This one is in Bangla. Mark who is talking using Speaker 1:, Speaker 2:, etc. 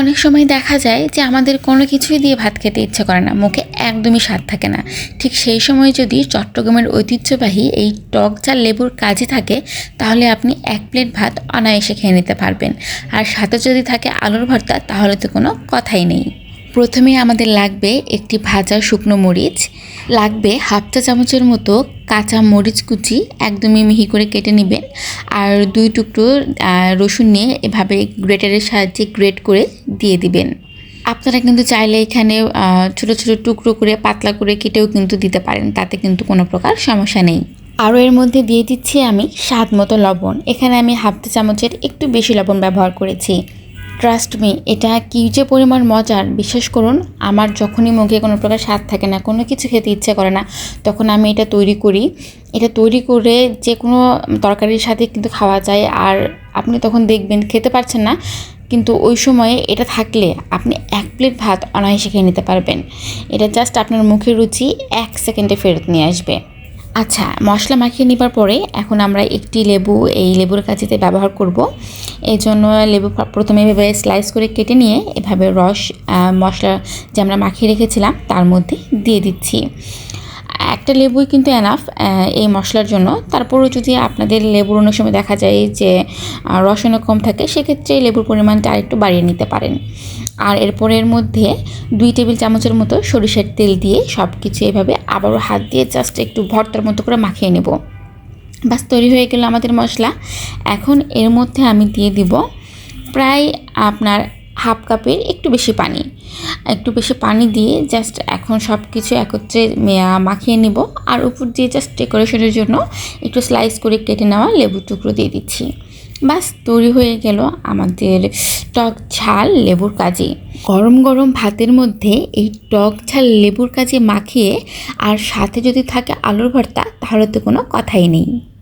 Speaker 1: অনেক সময় দেখা যায় যে আমাদের কোনো কিছুই দিয়ে ভাত খেতে ইচ্ছে করে না, মুখে একদমই স্বাদ থাকে না। ঠিক সেই সময় যদি চট্টগ্রামের ঐতিহ্যবাহী এই টক ঝাল লেবুর কাজে থাকে, তাহলে আপনি এক প্লেট ভাত অনায়াসে খেয়ে নিতে পারবেন। আর সাথে যদি থাকে আলুর ভর্তা, তাহলে তো কোনো কথাই নেই। প্রথমে আমাদের লাগবে একটি ভাজা শুকনো মরিচ, লাগবে হাফ চা চামচের মতো কাঁচা মরিচ কুচি, একদমই মিহি করে কেটে নেবেন। আর দুই টুকরো রসুন নিয়ে এভাবে গ্রেটারের সাহায্যে গ্রেট করে দিয়ে দিবেন। আপনারা কিন্তু চাইলে এখানে ছোট ছোট টুকরো করে, পাতলা করে কেটেও কিন্তু দিতে পারেন, তাতে কিন্তু কোনো প্রকার সমস্যা নেই। আরও এর মধ্যে দিয়ে দিচ্ছি আমি স্বাদ মতো লবণ। এখানে আমি হাফ চা চামচের একটু বেশি লবণ ব্যবহার করেছি। ট্রাস্ট মি এটা কী যে পরিমাণ মজার। বিশ্বাস করুন, আমার যখনই মুখে কোনো প্রকার স্বাদ থাকে না, কোনো কিছু খেতে ইচ্ছে করে না, তখন আমি এটা তৈরি করি। এটা তৈরি করে যে কোনো তরকারির সাথে কিন্তু খাওয়া যায়, আর আপনি তখন দেখবেন খেতে পারছেন না, কিন্তু ওই সময়ে এটা থাকলে আপনি এক প্লেট ভাত অনায়াসে খেয়ে নিতে পারবেন। এটা জাস্ট আপনার মুখের রুচি এক সেকেন্ডে ফেরত নিয়ে আসবে। আচ্ছা মশলা মাখিয়ে নেবার পরে এখন আমরা একটি লেবু এই লেবুর কাজিতে ব্যবহার করব। এই জন্য লেবু প্রথমে এভাবে স্লাইস করে কেটে নিয়ে এভাবে রস মশলা যে আমরা মাখিয়ে রেখেছিলাম তার মধ্যে দিয়ে দিচ্ছি। একটা লেবুই কিন্তু এনাফ এই মশলার জন্য। তারপরও যদি আপনাদের লেবুর অনেক সময় দেখা যায় যে আহ, রসায়ন কম থাকে সেক্ষেত্রে লেবুর পরিমাণটা আরেকটু বাড়িয়ে নিতে পারেন। আর এরপর এর মধ্যে দুই টেবিল চামচের মতো সরিষার তেল দিয়ে সব কিছু এভাবে আবারও হাত দিয়ে জাস্ট একটু ভর্তার মতো করে মাখিয়ে নেব। বাস, তৈরি হয়ে গেল আমাদের মশলা। এখন এর মধ্যে আমি দিয়ে দিব প্রায় আপনার হাফ কাপের একটু বেশি পানি। একটু বেশি পানি দিয়ে জাস্ট এখন সব কিছু একত্রে মাখিয়ে নিব। আর উপর দিয়ে জাস্ট ডেকোরেশনের জন্য একটু স্লাইস করে কেটে নেওয়া লেবুর টুকরো দিয়ে দিচ্ছি। বাস তৈরি হয়ে গেল আমাদের টক ঝাল লেবুর কাজে। গরম গরম ভাতের মধ্যে এই টক ঝাল লেবুর কাজে মাখিয়ে আর সাথে যদি থাকে আলুর ভর্তা, তাহলে তো কোনো কথাই নেই।